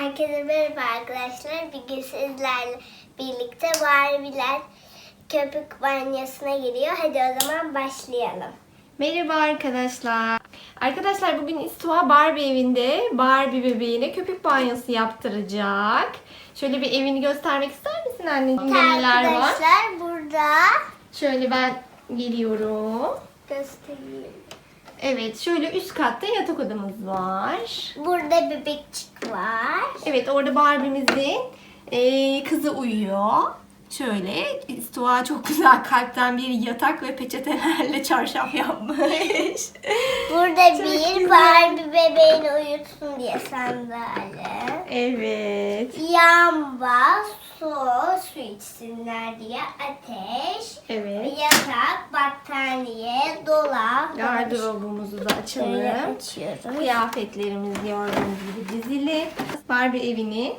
Herkese merhaba arkadaşlar. Bugün sizlerle birlikte Barbie'ler köpük banyosuna giriyor. Hadi o zaman başlayalım. Merhaba arkadaşlar. Arkadaşlar bugün İstua Barbie evinde Barbie bebeğine köpük banyosu yaptıracak. Şöyle bir evini göstermek ister misin anneciğim? Neler var? Arkadaşlar burada Şöyle ben geliyorum. göstereyim. Evet şöyle üst katta yatak odamız var. Burada bebekçik var. Evet orada Barbie'mizin eee, kızı uyuyor. Şöyle İstua çok güzel kalpten bir yatak ve peçetelerle çarşaf yapmış. Burada Çok bir güzel. Barbie bebeğini uyutsun diye sandalye. evet. Yamba, su, su içsinler diye ateş. Evet. Yatak, battaniye, dolap. Gardırobumuzu da açalım. Kıyafetlerimiz gördüğünüz gibi dizili. Barbie evinin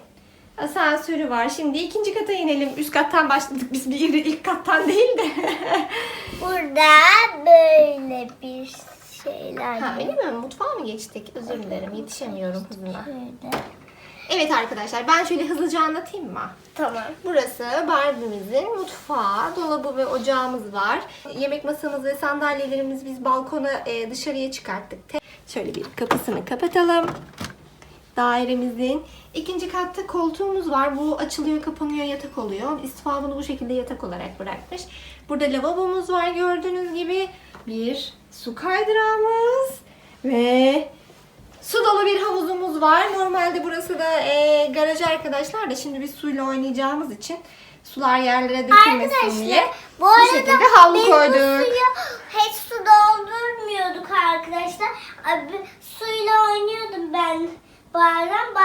asansörü var. Şimdi ikinci kata inelim. Üst kattan başladık biz bir ilk kattan değil de. Burada böyle bir şeyler ha, öyle mi? Mutfağa mı geçtik? Özür dilerim. Yetişemiyorum hızına. Şöyle. Evet arkadaşlar ben şöyle hızlıca anlatayım mı? Tamam. Burası Barbie'mizin mutfağı, dolabı ve ocağımız var. Yemek masamız ve sandalyelerimizi biz balkona e, dışarıya çıkarttık. Şöyle bir kapısını kapatalım. Dairemizin ikinci katta koltuğumuz var. Bu açılıyor, kapanıyor, yatak oluyor. İstifa bunu bu şekilde yatak olarak bırakmış. Burada lavabomuz var gördüğünüz gibi. Bir su kaydırağımız ve Su dolu bir havuzumuz var. Normalde burası da e, garaj arkadaşlar da şimdi biz suyla oynayacağımız için sular yerlere dökülmesin diye Arkadaşlar bu bu arada şekilde havlu bu koyduk. suyu hiç su doldurmuyorduk arkadaşlar. Abi, suyla oynuyordum ben Bazen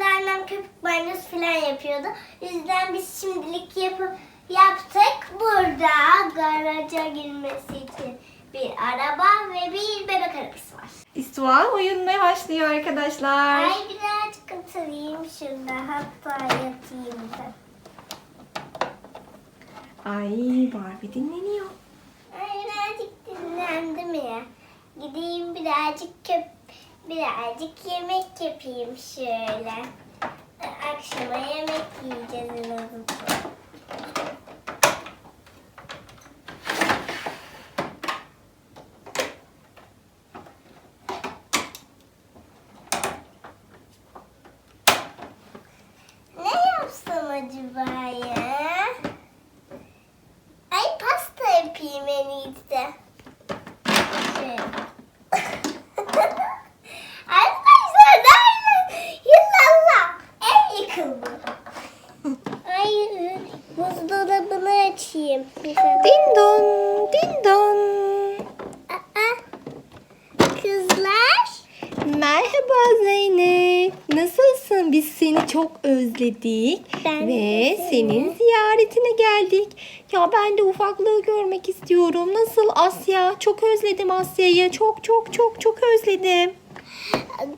de annem köpük banyosu falan yapıyordu. Yüzden biz şimdilik yapıp yaptık. Burada garaja girmesi için bir araba ve bir bebek arabası var. İstua oyunmaya başlıyor arkadaşlar. Ay birazcık oturayım şurada hatta yatayım da. Ay Barbie dinleniyor. Ay birazcık dinlendim ya. Gideyim birazcık köp birazcık yemek yapayım şöyle. Akşama yemek yiyeceğiz en azından. Ne yapsam acaba ya? Ay pasta yapayım en iyisi de. Şöyle. Arkadaşlar nerede? Yallah. Ev yıkıldı. Ay buzdolabını açayım. Din don, din don. Aa, kızlar. Merhaba Zeynep. Nasılsın? Biz seni çok özledik. Ben ve senin ziyaretine geldik. Ya ben de ufaklığı görmek istiyorum. Nasıl Asya? Çok özledim Asya'yı. Çok çok çok çok özledim.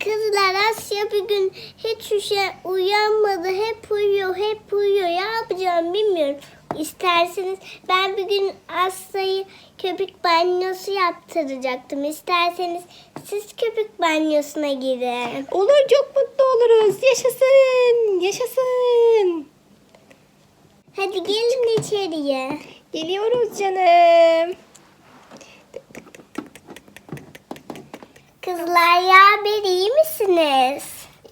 Kızlar Asya bir gün hiç üşe uyanmadı. Hep uyuyor, hep uyuyor. Ne yapacağım bilmiyorum. İsterseniz ben bir gün Asya'yı köpük banyosu yaptıracaktım. İsterseniz siz köpük banyosuna girin. Olur çok mutlu oluruz. Yaşasın. Yaşasın. Hadi gelin içeriye. Geliyoruz canım. Kızlar ya haber iyi misiniz?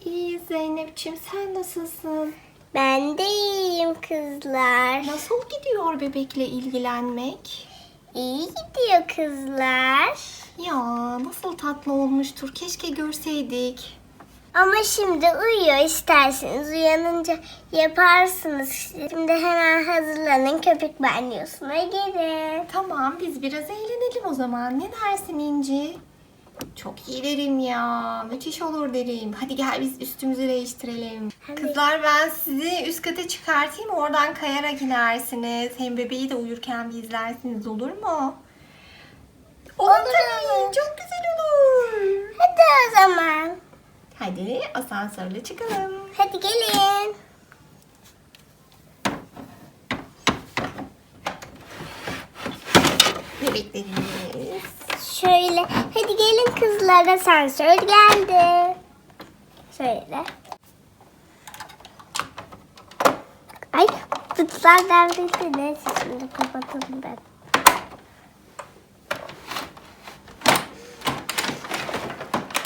İyi Zeynep'ciğim sen nasılsın? Ben de iyiyim kızlar. Nasıl gidiyor bebekle ilgilenmek? İyi gidiyor kızlar. Ya nasıl tatlı olmuştur. Keşke görseydik. Ama şimdi uyuyor isterseniz uyanınca yaparsınız. Şimdi hemen hazırlanın köpük banyosuna gelin. Tamam biz biraz eğlenelim o zaman. Ne dersin İnci? Çok iyi derim ya. Müthiş olur derim. Hadi gel biz üstümüzü değiştirelim. Hadi. Kızlar ben sizi üst kata çıkartayım. Oradan kayarak inersiniz. Hem bebeği de uyurken bir izlersiniz olur mu? Olur, Olur. Çok güzel olur. Hadi o zaman. Hadi asansörle çıkalım. Hadi gelin. Bebeklerimiz şöyle. Hadi gelin kızlar asansör geldi. Şöyle. Ay kutlar devrildi. Neyse şimdi kapatalım ben.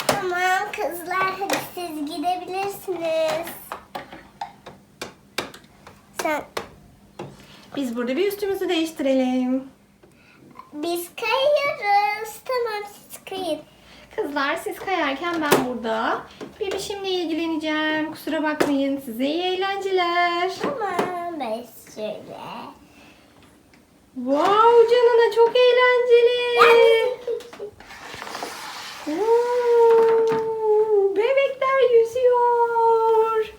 Tamam kızlar hadi siz gidebilirsiniz. Sen... Biz burada bir üstümüzü değiştirelim biz kayıyoruz. Tamam siz kayın. Kızlar siz kayarken ben burada bebişimle ilgileneceğim. Kusura bakmayın size iyi eğlenceler. Tamam ben şöyle. Wow canına çok eğlenceli. Oo, bebekler yüzüyor.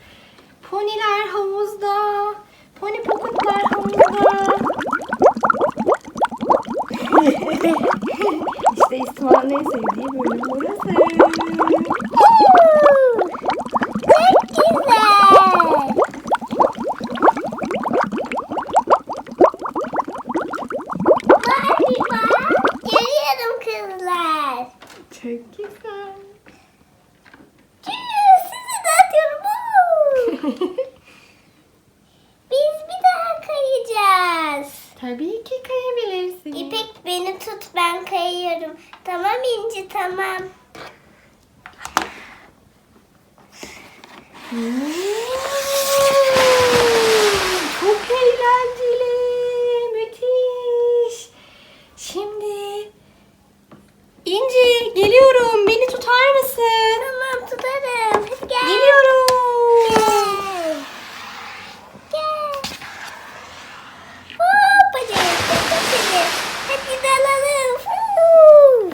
Poniler havuzda. Pony poputlar havuzda. işte İsmail'in en sevdiği bölüm burası. Çok güzel. Barbie bak. Geliyorum kızlar. Çok güzel. Geliyor sizi de atıyorum. Biz bir daha kayacağız. Tabii ki kayabilirsin. İpek beni tut ben kayıyorum. Tamam İnci tamam. Çok eğlenceli. Müthiş. Şimdi İnci geliyorum. Beni tutar mısın? Tamam tutarım. Hadi gel. Geliyorum. Gel. Gel. Hop hadi. Tut seni. Hadi dalalım. Huu.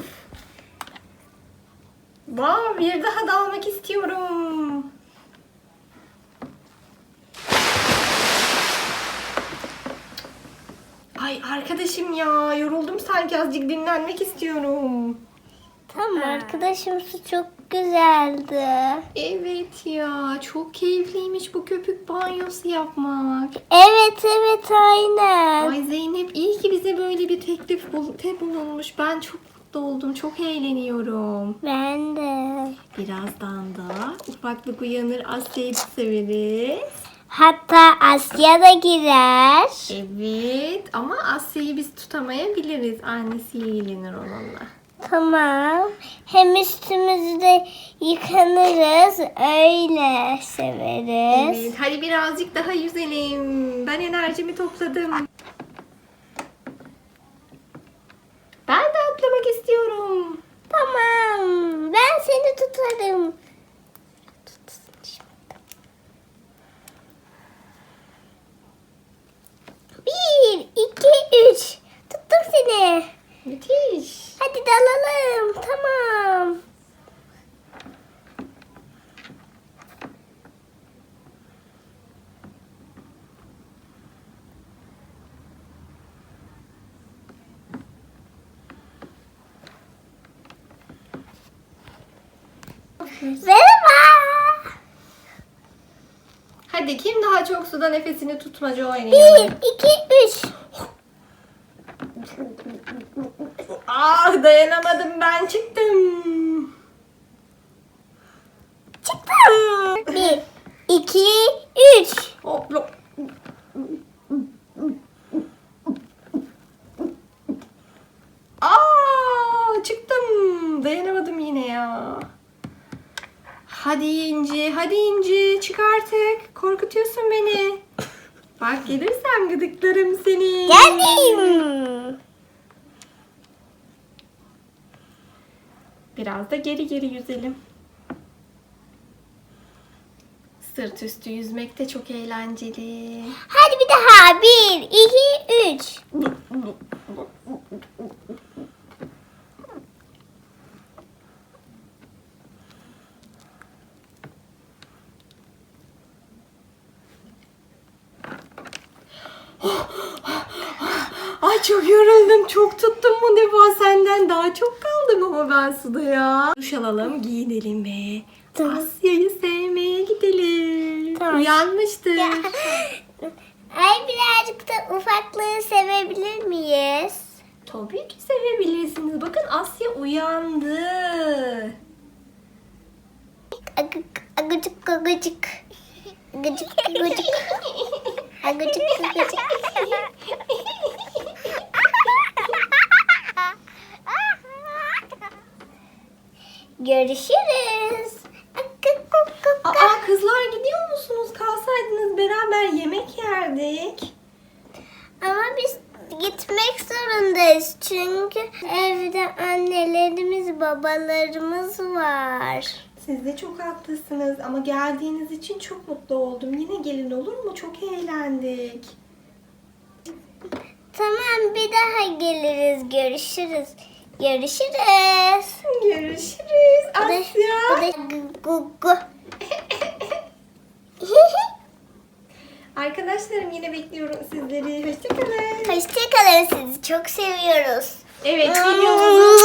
Wow, bir daha dalmak istiyorum. Ay arkadaşım ya yoruldum sanki azıcık dinlenmek istiyorum. Tamam arkadaşım su çok güzeldi. Evet ya çok keyifliymiş bu köpük banyosu yapmak. Evet evet aynen. Ay Zeynep iyi ki bize böyle bir teklif bul- te bulunmuş. Ben çok mutlu oldum. Çok eğleniyorum. Ben de. Birazdan da ufaklık uyanır Asya'yı severiz. Hatta Asya da girer. Evet ama Asya'yı biz tutamayabiliriz. Annesi ilgilenir onunla. Tamam. Hem üstümüzü de yıkanırız. Öyle severiz. Evet, hadi birazcık daha yüzelim. Ben enerjimi topladım. Ben de atlamak istiyorum. Tamam. Ben seni tutarım. Bir, iki, üç. Tuttum seni. Müthiş. Hadi dalalım. Tamam. Merhaba. Hadi kim daha çok suda nefesini tutmaca Bir, oynayalım. iki, üç. Ah dayanamadım ben çıktım. Çıktım. Bir, iki, üç. Hop hop. Aa çıktım. Dayanamadım yine ya. Hadi İnci, hadi İnci çık artık. Korkutuyorsun beni. Bak gelirsem gıdıklarım seni. Geldim. Biraz da geri geri yüzelim. Sırt üstü yüzmek de çok eğlenceli. Hadi bir daha. Bir, iki, üç. Ay çok yoruldum. Çok tuttum bu defa senden. Daha çok kaldım ama ben suda ya. Duş alalım, giyinelim ve Tamam. Asya'yı sevmeye gidelim. Tamam. Uyanmıştır. Ya. Ay birazcık da ufaklığı sevebilir miyiz? Tabii ki sevebilirsiniz. Bakın Asya uyandı. Agık, agıcık, agıcık. Agıcık, agıcık. Görüşürüz. Aa kızlar gidiyor musunuz? Kalsaydınız beraber yemek yerdik. Ama biz gitmek zorundayız çünkü evde annelerimiz, babalarımız var. Siz de çok haklısınız ama geldiğiniz için çok mutlu oldum. Yine gelin olur mu? Çok eğlendik. Tamam bir daha geliriz. Görüşürüz. Görüşürüz. Görüşürüz Bu da- Asya. Bu da gu- gu- gu. Arkadaşlarım yine bekliyorum sizleri. Hoşçakalın. Hoşçakalın sizi çok seviyoruz. Evet videomuzun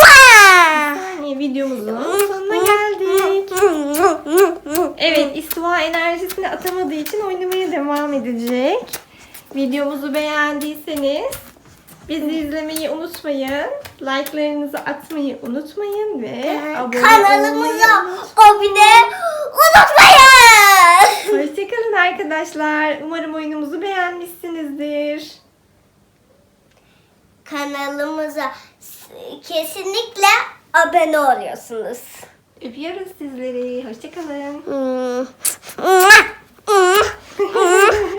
saniye videomuzun sonuna geldik. Evet istiva enerjisini atamadığı için oynamaya devam edecek. Videomuzu beğendiyseniz bizi izlemeyi unutmayın. Like'larınızı atmayı unutmayın ve abone Kanalımıza abone unutmayın. Hoşçakalın arkadaşlar. Umarım oyunumuzu beğenmişsinizdir. Kanalımıza kesinlikle abone oluyorsunuz. Öpüyoruz sizleri. Hoşçakalın. Hmm.